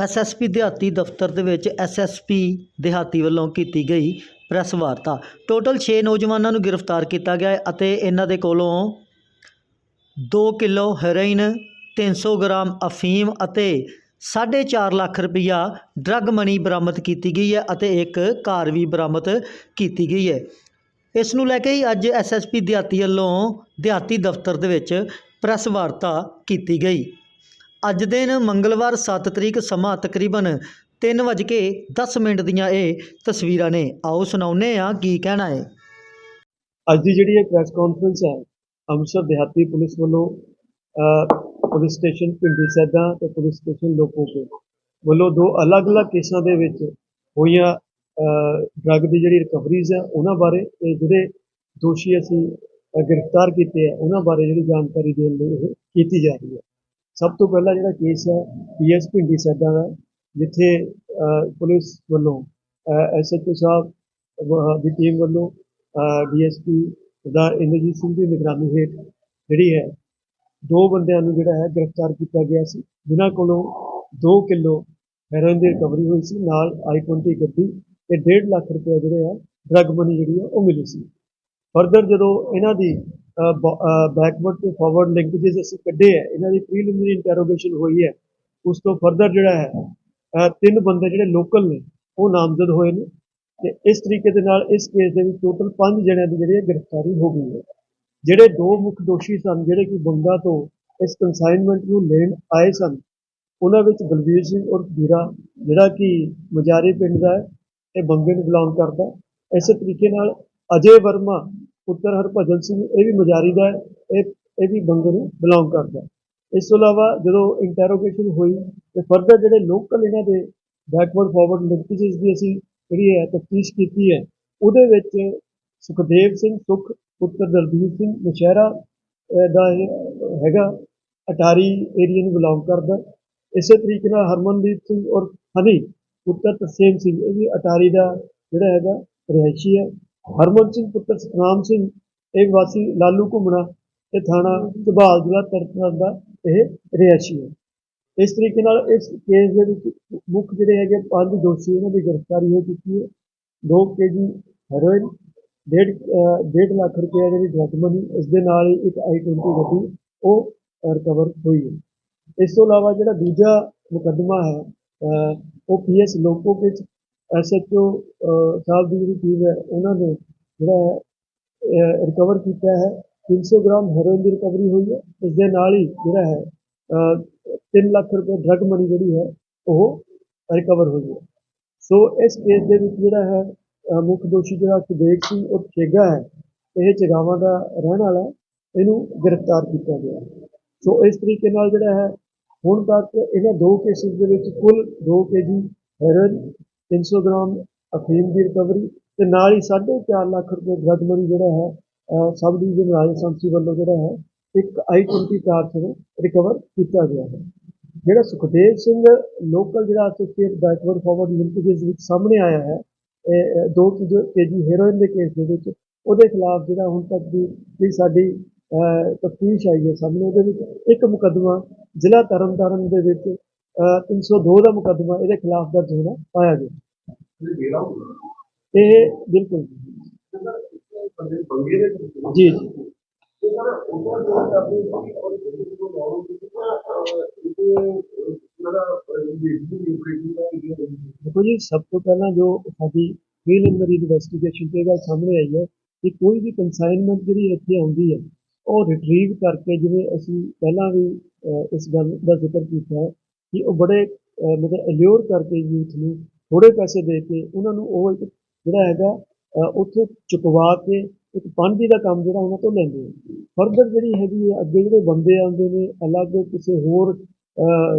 SSP ਦਿਹਾਤੀ ਦਫ਼ਤਰ ਦੇ ਵਿੱਚ ਐਸਐਸਪੀ ਦਿਹਾਤੀ ਵੱਲੋਂ ਕੀਤੀ ਗਈ ਪ੍ਰੈਸ ਵਾਰਤਾ। ਟੋਟਲ 6 ਨੌਜਵਾਨਾਂ ਨੂੰ ਗ੍ਰਿਫਤਾਰ ਕੀਤਾ ਗਿਆ ਹੈ ਅਤੇ ਇਹਨਾਂ ਦੇ ਕੋਲੋਂ 2 ਕਿਲੋ ਹੈਰੋਇਨ 300 ਗ੍ਰਾਮ ਅਫੀਮ ਅਤੇ 4.5 ਲੱਖ ਰੁਪਈਆ ਡਰੱਗ ਮਨੀ ਬਰਾਮਦ ਕੀਤੀ ਗਈ ਹੈ ਅਤੇ ਇੱਕ ਕਾਰ ਵੀ ਬਰਾਮਦ ਕੀਤੀ ਗਈ ਹੈ। ਇਸ ਨੂੰ ਲੈ ਕੇ ਹੀ ਅੱਜ ਐਸਐਸਪੀ ਦਿਹਾਤੀ ਵੱਲੋਂ ਦਿਹਾਤੀ ਦਫ਼ਤਰ ਦੇ ਵਿੱਚ ਪ੍ਰੈਸ ਵਾਰਤਾ ਕੀਤੀ ਗਈ। ਅੱਜ ਦਿਨ ਮੰਗਲਵਾਰ 7 ਤਰੀਕ ਸਮਾਂ ਤਕਰੀਬਨ 3:10 ਮਿੰਟ ਦੀਆਂ ਇਹ ਤਸਵੀਰਾਂ ਨੇ। ਆਓ ਸੁਣਾਉਂਦੇ ਆ ਕੀ ਕਹਿਣਾ ਹੈ। ਅੱਜ ਦੀ ਜਿਹੜੀ ਇਹ ਪ੍ਰੈਸ ਕਾਨਫਰੰਸ ਹੈ, ਅੰਮ੍ਰਿਤਸਰ ਦਿਹਾਤੀ ਪੁਲਿਸ ਵੱਲੋਂ ਪੁਲਿਸ ਸਟੇਸ਼ਨ ਪਿੰਡੀ ਸੈਦਾ ਤੇ ਪੁਲਿਸ ਸਟੇਸ਼ਨ ਲੋਪੋਕੇ ਵੱਲੋਂ ਦੋ ਅਲੱਗ-ਅਲੱਗ ਕੇਸਾਂ ਦੇ ਵਿੱਚ ਹੋਈਆਂ ਡਰੱਗ ਦੀ ਜਿਹੜੀ ਰਿਕਵਰੀਜ਼ ਹੈ, ਉਹਨਾਂ ਬਾਰੇ ਤੇ ਜਿਹੜੇ ਦੋਸ਼ੀ ਅਸੀਂ ਗ੍ਰਿਫਤਾਰ ਕੀਤੇ ਆ ਉਹਨਾਂ ਬਾਰੇ ਜਿਹੜੀ ਜਾਣਕਾਰੀ ਦੇਣ ਲਈ ਇਹ ਕੀਤੀ ਜਾ ਰਹੀ ਹੈ। ਸਭ ਤੋਂ ਪਹਿਲਾਂ ਜਿਹੜਾ ਕੇਸ ਹੈ ਪੀਐਸ ਭਿੰਡੀ ਸੈਦਾ ਦਾ, ਜਿੱਥੇ ਪੁਲਿਸ ਵੱਲੋਂ ਐਸਐਚਓ ਸਾਹਿਬ ਦੀ ਟੀਮ ਵੱਲੋਂ ਡੀਐਸਪੀ ਦਾ ਇੰਦਰਜੀਤ ਸਿੰਘ ਦੀ ਨਿਗਰਾਨੀ ਹੇਠ ਜਿਹੜੀ ਹੈ, ਦੋ ਬੰਦਿਆਂ ਨੂੰ ਜਿਹੜਾ ਹੈ ਗ੍ਰਿਫਤਾਰ ਕੀਤਾ ਗਿਆ ਸੀ, ਜਿਨ੍ਹਾਂ ਕੋਲੋਂ 2 ਕਿਲੋ ਹੈਰੋਇਨ ਦੀ ਰਿਕਵਰੀ ਹੋਈ ਸੀ, ਨਾਲ i20 ਗੱਡੀ ਤੇ 1.5 ਲੱਖ ਰੁਪਏ ਜਿਹੜੇ ਆ ਡਰੱਗ ਮਨੀ ਜਿਹੜੀ ਆ ਉਹ ਮਿਲੀ ਸੀ। ਫਰਦਰ ਜਦੋਂ ਇਹਨਾਂ ਦੀ ਬੈਕਵਰਡ ਤੇ ਫਾਰਵਰਡ ਲਿੰਕੇजेस ਅਸੀਂ ਕੱਢੇ ਆ ਇਹਨਾਂ ਦੀ ਪ੍ਰੀਲਿਮਿਨਰੀ ਇੰਟਰੋਗੇਸ਼ਨ ਹੋਈ ਹੈ। ਉਸ ਤੋਂ ਫਰਦਰ ਜਿਹੜਾ ਹੈ ਤਿੰਨ ਬੰਦੇ ਜਿਹੜੇ ਲੋਕਲ ਨੇ, ਉਹ ਨਾਮਜ਼ਦ ਹੋਏ ਨੇ। ਤੇ ਇਸ ਤਰੀਕੇ ਦੇ ਨਾਲ ਇਸ ਕੇਸ ਦੇ ਵਿੱਚ ਟੋਟਲ 5 ਜਣਿਆਂ ਦੀ ਜਿਹੜੀ ਹੈ ਗ੍ਰਿਫਤਾਰੀ ਹੋ ਗਈ ਹੈ। ਜਿਹੜੇ ਦੋ ਮੁੱਖ ਦੋਸ਼ੀ ਸਨ, ਜਿਹੜੇ ਕਿ ਬੰਗਾ ਤੋਂ ਇਸ ਕੰਸਾਈਨਮੈਂਟ ਨੂੰ ਲੈਣ ਆਏ ਸਨ, ਉਹਨਾਂ ਵਿੱਚ ਬਲਵੀਰ ਸਿੰਘ ਔਰ ਵੀਰਾ, ਜਿਹੜਾ ਕਿ ਮਜ਼ਾਰੇ ਪਿੰਡ ਦਾ ਹੈ, ਇਹ ਬੰਗੇ ਨੂੰ ਬਿਲੋਂਗ ਕਰਦਾ ਹੈ। ਇਸੇ ਤਰੀਕੇ ਨਾਲ ਅਜੇ ਵਰਮਾ ਪੁੱਤਰ ਹਰਭਜਨ ਸਿੰਘ ਇਹ ਵੀ ਮਜਾਰੀ ਦਾ ਹੈ, ਇਹ ਇਹ ਵੀ ਬੰਗੇ ਨੂੰ ਬਿਲੋਂਗ ਕਰਦਾ ਇਸ ਤੋਂ ਇਲਾਵਾ ਜਦੋਂ ਇੰਟਰੋਗੇਸ਼ਨ ਹੋਈ, ਤੇ ਫਰਦਰ ਜਿਹੜੇ ਲੋਕਲ ਇਹਨਾਂ ਦੇ ਬੈਕਵਰਡ ਫਾਰਵਰਡ ਲਿੰਕੇजेस ਦੀ ਅਸੀਂ ਜਿਹੜੀ ਹੈ, ਤਫਤੀਸ਼ ਕੀਤੀ ਹੈ, ਉਹਦੇ ਵਿੱਚ ਸੁਖਦੇਵ ਸਿੰਘ ਸੁਖ, ਪੁੱਤਰ ਦਲਬੀਰ ਸਿੰਘ ਨਸ਼ਹਿਰਾ ਦਾ ਹੈਗਾ, ਅਟਾਰੀ ਏਰੀਆ ਨੂੰ ਬਿਲੋਂਗ ਕਰਦਾ ਇਸੇ ਤਰੀਕੇ ਨਾਲ ਹਰਮਨਦੀਪ ਸਿੰਘ ਔਰ ਹਨੀ, ਪੁੱਤਰ ਤਰਸੇਮ ਸਿੰਘ, ਇਹ ਵੀ ਅਟਾਰੀ ਦਾ ਜਿਹੜਾ ਹੈਗਾ, ਰਿਹਾਇਸ਼ੀ ਹੈ। ਹਰਮਨ ਸਿੰਘ ਪੁੱਤਰ ਸਤਨਾਮ ਸਿੰਘ, ਇਹ ਵਾਸੀ ਲਾਲੂ ਘੁੰਮਣਾ ਤੇ ਥਾਣਾ ਝਬਾਲ ਜ਼ਿਲ੍ਹਾ ਤਰਨਤਾਰਨ ਦਾ ਇਹ ਰਿਹਾਇਸ਼ੀ ਹੈ। ਇਸ ਤਰੀਕੇ ਨਾਲ ਇਸ ਕੇਸ ਦੇ ਵਿੱਚ ਮੁੱਖ ਜਿਹੜੇ ਹੈਗੇ ਪੰਜ ਦੋਸ਼ੀ ਉਹਨਾਂ ਦੀ ਗ੍ਰਿਫਤਾਰੀ ਹੋ ਚੁੱਕੀ ਹੈ। 2 ਕੇਜੀ ਹੈਰੋਇਨ, ਡੇਢ, ਅਹ, ਡੇਢ ਲੱਖ ਰੁਪਏ ਜਿਹੜੀ ਡਰੱਗ ਮਨੀ, ਇਸ ਦੇ ਨਾਲ ਹੀ ਇੱਕ i20 ਗੱਡੀ, ਉਹ ਰਿਕਵਰ ਹੋਈ ਹੈ। ਇਸ ਤੋਂ ਇਲਾਵਾ ਜਿਹੜਾ ਦੂਜਾ ਮੁਕੱਦਮਾ ਹੈ ਉਹ ਪੀਐਸ ਲੋਕੋ ਵਿੱਚ ਐਸਐਚਓ ਸਾਹਿਬ ਦੀ ਜਿਹੜੀ ਟੀਮ ਹੈ, ਉਹਨਾਂ ਨੇ ਜਿਹੜਾ ਹੈ ਰਿਕਵਰ ਕੀਤਾ ਹੈ। 300 ਗ੍ਰਾਮ ਹੈਰੋਇਨ ਦੀ ਰਿਕਵਰੀ ਹੋਈ ਹੈ। ਇਸ ਦੇ ਨਾਲ ਹੀ ਜਿਹੜਾ ਹੈ ਅਹ 3 ਲੱਖ ਰੁਪਏ ਡਰੱਗ ਮਨੀ ਜਿਹੜੀ ਹੈ, ਉਹ ਰਿਕਵਰ ਹੋਈ ਹੈ। ਸੋ ਇਸ ਕੇਸ ਦੇ ਵਿੱਚ ਜਿਹੜਾ ਹੈ ਮੁੱਖ ਦੋਸ਼ੀ ਜਿਹੜਾ ਸੁਦੇਕ ਸਿੰਘ ਉਹ ਚੇਗਾ ਹੈ, ਇਹ ਚਗਾਵਾਂ ਦਾ ਰਹਿਣ ਵਾਲਾ ਇਹਨੂੰ ਗ੍ਰਿਫਤਾਰ ਕੀਤਾ ਗਿਆ ਸੋ ਇਸ ਤਰੀਕੇ ਨਾਲ ਜਿਹੜਾ ਹੈ, ਹੁਣ ਤੱਕ ਇਹਨਾਂ ਦੋ ਕੇਸਿਸ ਦੇ ਵਿੱਚ ਕੁੱਲ 2 ਕੇਜੀ ਹੈਰੋਇਨ 300 ਗ੍ਰਾਮ ਅਫੀਮ ਦੀ ਰਿਕਵਰੀ ਤੇ ਨਾਲ ਹੀ 4.5 ਲੱਖ ਰੁਪਏ ਡਰੱਗ ਮਨੀ ਜਿਹੜਾ ਹੈ ਸਬ ਡਿਵੀਜ਼ਨ ਰਾਜਸਥਾਨੀ ਵੱਲੋਂ ਜਿਹੜਾ ਹੈ, ਇੱਕ i20 ਕਾਰ ਤੋਂ ਰਿਕਵਰ ਕੀਤਾ ਗਿਆ ਹੈ। ਜਿਹੜਾ ਸੁਖਦੇਵ ਸਿੰਘ ਲੋਕਲ ਜਿਹੜਾ ਐਸੋਸੀਏਟ ਬੈਕਵਰਡ ਫਾਰਵਰਡ ਲਿੰਕੇजेस ਵਿੱਚ ਸਾਹਮਣੇ ਆਇਆ ਹੈ ਦੋ 2 ਕੇਜੀ ਹੈਰੋਇਨ ਦੇ ਕੇਸ ਦੇ ਵਿੱਚ, ਉਹਦੇ ਖਿਲਾਫ ਜਿਹੜਾ ਹੁਣ ਤੱਕ ਦੀ ਜਿਹੜੀ ਸਾਡੀ ਤਫਤੀਸ਼ ਆਈ ਹੈ ਸਾਹਮਣੇ, ਉਹਦੇ ਵਿੱਚ ਇੱਕ ਮੁਕੱਦਮਾ ਜ਼ਿਲ੍ਹਾ ਤਰਨਤਾਰਨ ਦੇ ਵਿੱਚ 302 ਦਾ ਮੁਕੱਦਮਾ ਇਹਦੇ ਖਿਲਾਫ ਦਰਜ ਹੋਣਾ ਪਾਇਆ ਗਿਆ। ਇਹ ਬਿਲਕੁਲ ਜੀ। ਜੀ ਦੇਖੋ ਜੀ ਸਭ ਤੋਂ ਪਹਿਲਾਂ ਜੋ ਸਾਡੀ ਪ੍ਰੀਲਿਮਿਨਰੀ ਇਨਵੈਸਟੀਗੇਸ਼ਨ ਤੇ ਗੱਲ ਸਾਹਮਣੇ ਆਈ ਹੈ ਕਿ ਕੋਈ ਵੀ ਕੰਸਾਈਨਮੈਂਟ ਜਿਹੜੀ ਇੱਥੇ ਆਉਂਦੀ ਹੈ ਉਹ ਰਿਟਰੀਵ ਕਰਕੇ ਜਿਵੇਂ ਅਸੀਂ ਪਹਿਲਾਂ ਵੀ ਇਸ ਗੱਲ ਦਾ ਜ਼ਿਕਰ ਕੀਤਾ ਹੈ ਕਿ ਉਹ ਬੜੇ ਮਤਲਬ ਅਲਿਓਰ ਕਰਕੇ ਯੂਥ ਨੂੰ ਥੋੜੇ ਪੈਸੇ ਦੇ ਕੇ ਉਹਨਾਂ ਨੂੰ ਉਹ ਇੱਕ ਜਿਹੜਾ ਹੈਗਾ ਅਹ, ਉੱਥੋਂ ਚੁਕਵਾ ਕੇ ਇੱਕ ਪਾਂਡੀ ਦਾ ਕੰਮ ਜਿਹੜਾ ਉਹਨਾਂ ਤੋਂ ਲੈਂਦੇ ਆ। ਫਰਦਰ ਜਿਹੜੀ ਹੈਗੀ ਹੈ ਅੱਗੇ ਜਿਹੜੇ ਬੰਦੇ ਆਉਂਦੇ ਨੇ ਅਲੱਗ ਕਿਸੇ ਹੋਰ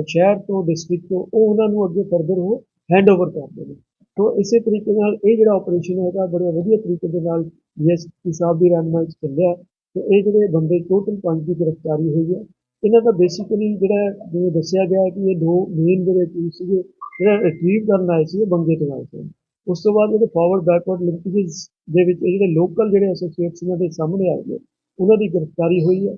ਸ਼ਹਿਰ ਤੋਂ ਡਿਸਟ੍ਰਿਕਟ ਤੋਂ ਉਹ ਉਹਨਾਂ ਨੂੰ ਅੱਗੇ ਫਰਦਰ ਉਹ ਹੈਂਡਓਵਰ ਕਰਦੇ ਨੇ। ਤੋਂ ਇਸੇ ਤਰੀਕੇ ਨਾਲ ਇਹ ਜਿਹੜਾ ਆਪਰੇਸ਼ਨ ਹੈਗਾ ਬੜੇ ਵਧੀਆ ਤਰੀਕੇ ਦੇ ਨਾਲ ਡੀਐਸਪੀ ਸਾਹਿਬ ਦੀ ਰਹਿਨਮਾਈ 'ਚ ਚੱਲਿਆ। ਤੇ ਇਹ ਜਿਹੜੇ ਬੰਦੇ ਟੋਟਲ ਪੰਜ ਦੀ ਗ੍ਰਿਫਤਾਰੀ ਹੋਈ ਹੈ। ਇਹਨਾਂ ਦਾ ਬੇਸਿਕਲੀ ਜਿਹੜਾ ਜਿਵੇਂ ਦੱਸਿਆ ਗਿਆ ਕਿ ਇਹ ਦੋ ਮੇਨ ਜਿਹੜੇ ਚੀਜ਼ ਸੀਗੇ, ਜਿਹੜਾ ਰਿਟਰੀਵ ਕਰਨ ਆਏ ਸੀ ਬੰਗੇ ਤੋਂ ਆਏ ਸੀ। ਉਸ ਤੋਂ ਬਾਅਦ ਜਿਹੜੇ ਫਾਰਵਰਡ ਬੈਕਵਰਡ ਲਿੰਕੇजेस ਦੇ ਵਿੱਚ ਇਹ ਜਿਹੜੇ ਲੋਕਲ ਜਿਹੜੇ ਐਸੋਸੀਏਟਸ ਇਹਨਾਂ ਦੇ ਸਾਹਮਣੇ ਆਏ ਨੇ, ਉਹਨਾਂ ਦੀ ਗ੍ਰਿਫਤਾਰੀ ਹੋਈ ਹੈ।